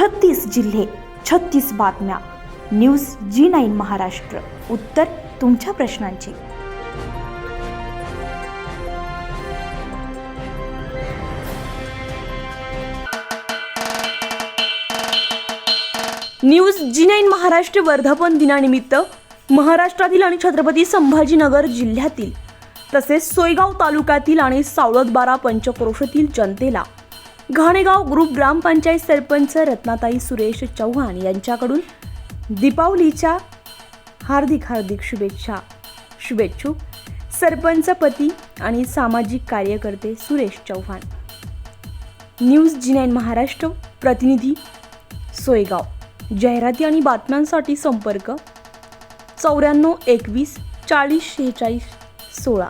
छत्तीस जिल्हे छत्तीस बातम्या. News G nine Maharashtra. उत्तर तुमच्या प्रश्नांची. न्यूज जी नाईन महाराष्ट्र वर्धापन दिनानिमित्त महाराष्ट्रातील आणि छत्रपती संभाजीनगर जिल्ह्यातील तसेच सोयगाव तालुक्यातील आणि सावळदबारा पंचक्रोशातील जनतेला घाणेगाव ग्रुप ग्रामपंचायत सरपंच रत्नाताई सुरेश चव्हाण यांच्याकडून दीपावलीच्या हार्दिक हार्दिक शुभेच्छा. शुभेच्छुक सरपंच पती आणि सामाजिक कार्यकर्ते Suresh Chavan. News G nine Maharashtra प्रतिनिधी सोयगाव. जाहिराती आणि बातम्यांसाठी संपर्क चौऱ्याण्णव एकवीस चाळीस शेहेचाळीस सोळा.